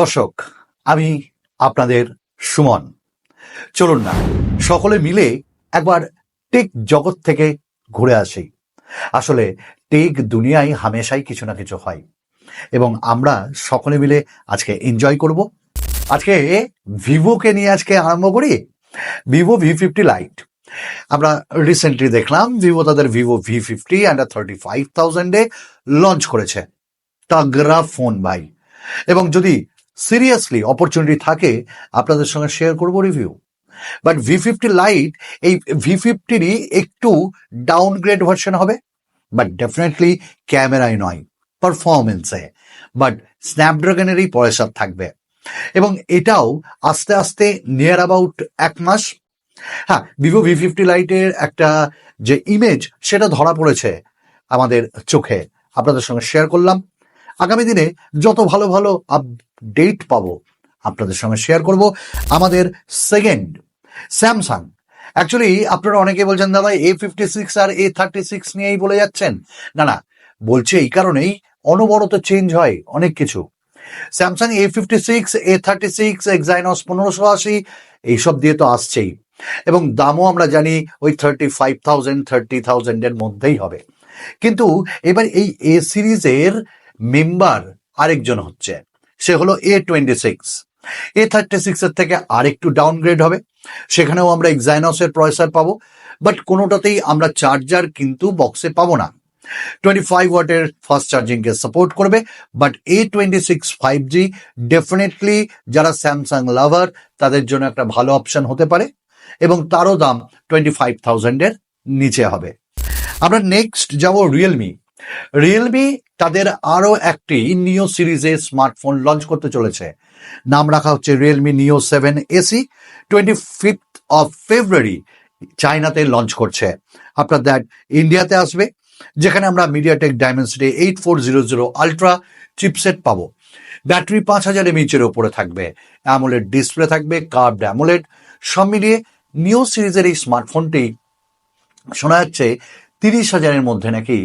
দর্শক, আমি আপনাদের সুমন। চলুন না, সকলে মিলে একবার টেক জগৎ থেকে ঘুরে আসি। আসলে টেক দুনিয়ায় হামেশাই কিছু না কিছু হয়। এবং আমরা সকলে মিলে আজকে এনজয় করব। আজকে ভিভোকে নিয়ে আজকে আরম্ভ করি ভিভো ভি ফিফটি লাইট আমরা রিসেন্টলি দেখলাম, ভিভো তাদের Vivo V fifty under thirty five থাউজেন্ডে launch করেছে। তাগরা ফোন ভাই এবং যদি সিরিয়াসলি অপরচুনিটি থাকে আপনাদের সঙ্গে শেয়ার করব review but V fifty lite এই ভি ফিফটিরই একটু ডাউনগ্রেড ভার্সন হবে বাট ডেফিনেটলি ক্যামেরায় নয় পারফরমেন্সে বাট স্ন্যাপড্রাগনেরই পয়সা থাকবে। এবং এটাও আস্তে আস্তে নিয়ার অ্যাবাউট এক মাস। হ্যাঁ ভিভো ভি ফিফটি লাইটের একটা যে ইমেজ সেটা ধরা পড়েছে আমাদের চোখে। আপনাদের সঙ্গে শেয়ার করলাম। আগামী দিনে যত ভালো ভালো আপডেট পাবো। আপনাদের সঙ্গে শেয়ার করব আমাদের সেকেন্ড স্যামসাং অ্যাকচুয়ালি আপনারা অনেকে বলছেন, দাদা এ ফিফটি সিক্স আর এ থার্টি সিক্স নিয়েই বলে যাচ্ছেন। না না, বলছে এই কারণেই অনবরত চেঞ্জ হয় অনেক কিছু। Samsung A fifty six A thirty six Exynos পনেরোশো আশি, এইসব দিয়ে তো আসছেই। এবং দামও আমরা জানি ওই থার্টি ফাইভ থাউজেন্ড থার্টি থাউজেন্ডের মধ্যেই হবে। কিন্তু এবার এই এ সিরিজের মেম্বার আরেকজন হচ্ছে। সে হলো A twenty six A thirty সিক্সের থেকে আরেকটু ডাউনগ্রেড হবে। সেখানেও আমরা এক্সাইনসের প্রসেসর পাবো। বাট কোনোটাতেই আমরা চার্জার কিন্তু বক্সে পাবো না। টোয়েন্টি ফাইভ ওয়াটের ফাস্ট চার্জিংকে সাপোর্ট করবে। But A twenty six five G definitely যারা স্যামসাং লাভার তাদের জন্য একটা ভালো অপশন হতে পারে। এবং তারও দাম টোয়েন্টি ফাইভ থাউজেন্ডের নিচে হবে। আমরা নেক্সট যাব রিয়েলমি রিয়েলমি তাদের আরও একটি নিও সিরিজে স্মার্টফোন লঞ্চ করতে চলেছে। নাম রাখা হচ্ছে Realme Neo seven SE twenty fifth of February চায়নাতে লঞ্চ করছে। আপনার দ্যাট ইন্ডিয়াতে আসবে, যেখানে আমরা MediaTek Dimensity eight four zero zero ultra chipset পাবো। ব্যাটারি পাঁচ হাজার এমএইচের ওপরে থাকবে অ্যামোলেড ডিসপ্লে থাকবে কার্ভড অ্যামোলেড সব মিলিয়ে নিও সিরিজের এই স্মার্টফোনটি শোনা যাচ্ছে তিরিশ হাজারের মধ্যে নাকি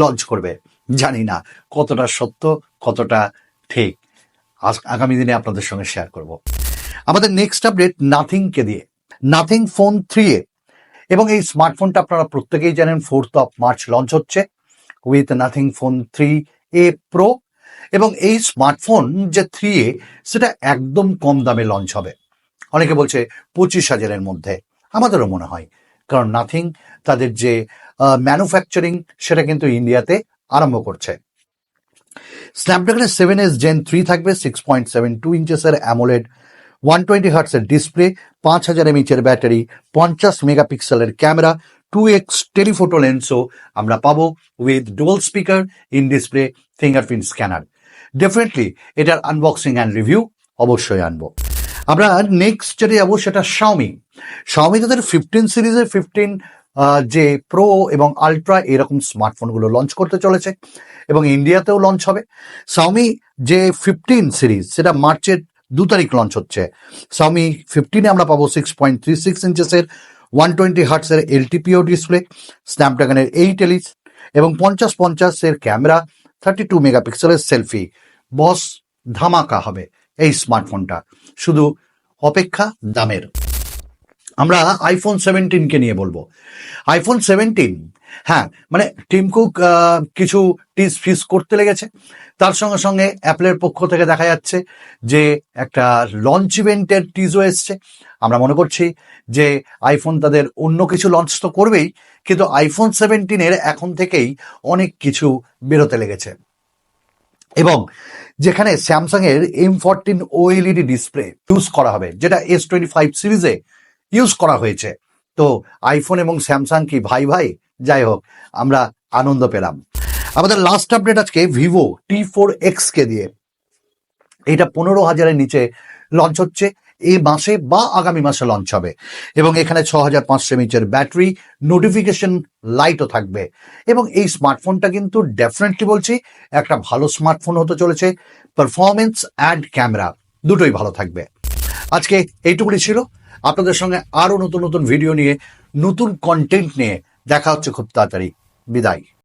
লঞ্চ করবে, জানি না। কতটা সত্য, কতটা ঠিক? আগামী দিনে আপনাদের সঙ্গে শেয়ার করব। আমাদের নেক্সট আপডেট নাথিংকে দিয়ে। নাথিং ফোন থ্রি এ এবং এই স্মার্টফোনটা আপনারা প্রত্যেকেই জানেন ফোর্থ অফ মার্চ লঞ্চ হচ্ছে with Nothing Phone three A Pro এবং এই স্মার্টফোন যে থ্রি এ সেটা একদম কম দামে লঞ্চ হবে। অনেকে বলছে পঁচিশ হাজারের মধ্যে। আমাদেরও মনে হয়। কারণ নাথিং তাদের যে ম্যানুফ্যাকচারিং সেটা কিন্তু ইন্ডিয়াতে আরম্ভ করছে। স্ন্যাপড্রাগনের সেভেন এস জেন থ্রি থাকবে সিক্স পয়েন্ট সেভেন টু ইঞ্চেসের অ্যামোলেড ওয়ান টোয়েন্টি হার্টসের ডিসপ্লে পাঁচ হাজার এমএইচের ব্যাটারি পঞ্চাশ মেগাপিক্সেলের ক্যামেরা টু এক্স টেলিফোটো লেন্সও আমরা পাবো with dual speaker in display fingerprint scanner definitely এটার আনবক্সিং অ্যান্ড রিভিউ অবশ্যই আনব। আমরা নেক্সট যেটা যাব সেটা শাওমি শাওমি তাদের ফিফটিন সিরিজের ফিফটিন যে প্রো এবং আলট্রা এরকম স্মার্টফোনগুলো লঞ্চ করতে চলেছে এবং ইন্ডিয়াতেও লঞ্চ হবে। শাওমি যে ফিফটিন সিরিজ সেটা মার্চের দু তারিখ লঞ্চ হচ্ছে। শাওমি ফিফটিনে আমরা পাবো সিক্স পয়েন্ট থ্রি সিক্স ইঞ্চেসের ওয়ান টোয়েন্টি হার্টসের এলটিপিও ডিসপ্লে স্ন্যাপড্রাগনের এইট এলিস এবং পঞ্চাশ পঞ্চাশের ক্যামেরা থার্টি টু মেগাপিক্সেলের সেলফি বস ধামাকা হবে। এই স্মার্টফোনটা শুধু অপেক্ষা দামের। আমরা আইফোন সেভেন্টিনকে নিয়ে বলব। আইফোন সেভেন্টিন হ্যাঁ মানে টিম কুক কিছু টিস ফিস করতে লেগেছে। তার সঙ্গে সঙ্গে অ্যাপলের পক্ষ থেকে দেখা যাচ্ছে যে একটা লঞ্চ ইভেন্টের টিজও এসছে। আমরা মনে করছি যে আইফোন তাদের অন্য কিছু লঞ্চ তো করবেই, কিন্তু আইফোন সেভেন্টিনের এখন থেকেই অনেক কিছু বেরোতে লেগেছে। এবং যেখানে স্যামসাং এর M fourteen OLED display use করা হবে, যেটা এস টোয়েন্টি ফাইভ সিরিজে ইউজ করা হয়েছে। তো আইফোন এবং স্যামসাং কি ভাই ভাই? যাই হোক, আমরা আনন্দ পেলাম। আমাদের লাস্ট আপডেট আজকে ভিভো টি ফোর এক্স কে দিয়ে। এটা পনেরো হাজারের নিচে লঞ্চ হচ্ছে। এই মাসে বা আগামী মাসে লঞ্চ হবে। এবং এখানে ছ হাজার পাঁচশো এমএচের ব্যাটারি নোটিফিকেশন লাইটও থাকবে। এবং এই স্মার্টফোনটা কিন্তু ডেফিনেটলি বলছি, একটা ভালো স্মার্টফোন হতে চলেছে। পারফরমেন্স অ্যান্ড ক্যামেরা দুটোই ভালো থাকবে। আজকে এইটুকুনি ছিল। আপনাদের সঙ্গে আরও নতুন নতুন ভিডিও নিয়ে, নতুন কন্টেন্ট নিয়ে দেখা হচ্ছে খুব তাড়াতাড়ি। বিদায়।